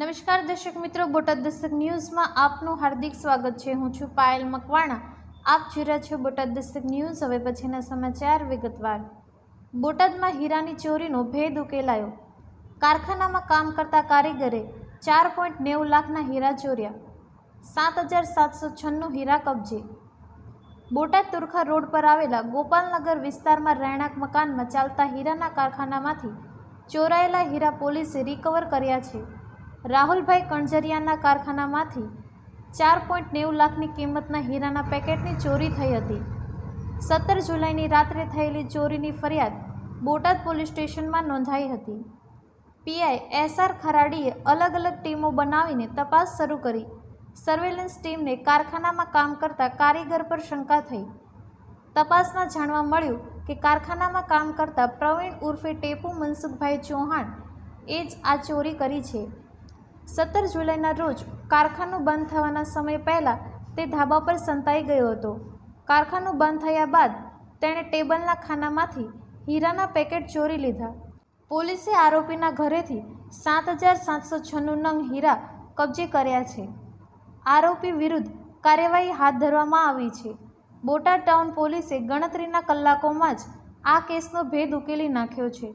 નમસ્કાર દર્શક મિત્રો, બોટાદ દસ્તક ન્યૂઝમાં આપનું હાર્દિક સ્વાગત છે. હું છું પાયલ મકવાણા. આપ જોઈ રહ્યા છો બોટાદ દસ્તક ન્યૂઝ. હવે પછીના સમાચાર વિગતવાર. બોટાદમાં હીરાની ચોરીનો ભેદ ઉકેલાયો. કારખાનામાં કામ કરતા કારીગરે ચાર પોઈન્ટ નેવું લાખના હીરા ચોર્યા. સાત હજાર સાતસો છન્નું હીરા કબજે. બોટાદ તુરખા રોડ પર આવેલા ગોપાલનગર વિસ્તારમાં રહેણાંક મકાનમાં ચાલતા હીરાના કારખાનામાંથી ચોરાયેલા હીરા પોલીસે રિકવર કર્યા છે. રાહુલભાઈ કણજરિયાના કારખાનામાંથી ચાર પોઈન્ટ નેવું લાખની કિંમતના હીરાના પેકેટની ચોરી થઈ હતી. સત્તર જુલાઈની રાત્રે થયેલી ચોરીની ફરિયાદ બોટાદ પોલીસ સ્ટેશનમાં નોંધાઈ હતી. પીઆઈ એસઆર ખરાડીએ અલગ અલગ ટીમો બનાવીને તપાસ શરૂ કરી. સર્વેલન્સ ટીમને કારખાનામાં કામ કરતા કારીગર પર શંકા થઈ. તપાસમાં જાણવા મળ્યું કે કારખાનામાં કામ કરતા પ્રવીણ ઉર્ફે ટેપુ મનસુખભાઈ ચૌહાણ એ જ આ ચોરી કરી છે. સત્તર જુલાઈના રોજ કારખાનું બંધ થવાના સમય પહેલાં તે ધાબા પર સંતાઈ ગયો હતો. કારખાનું બંધ થયા બાદ તેણે ટેબલના ખાનામાંથી હીરાના પેકેટ ચોરી લીધા. પોલીસે આરોપીના ઘરેથી સાત હજાર સાતસો છન્નું નંગ હીરા કબજે કર્યા છે. આરોપી વિરુદ્ધ કાર્યવાહી હાથ ધરવામાં આવી છે. બોટાદ ટાઉન પોલીસે ગણતરીના કલાકોમાં જ આ કેસનો ભેદ ઉકેલી નાખ્યો છે.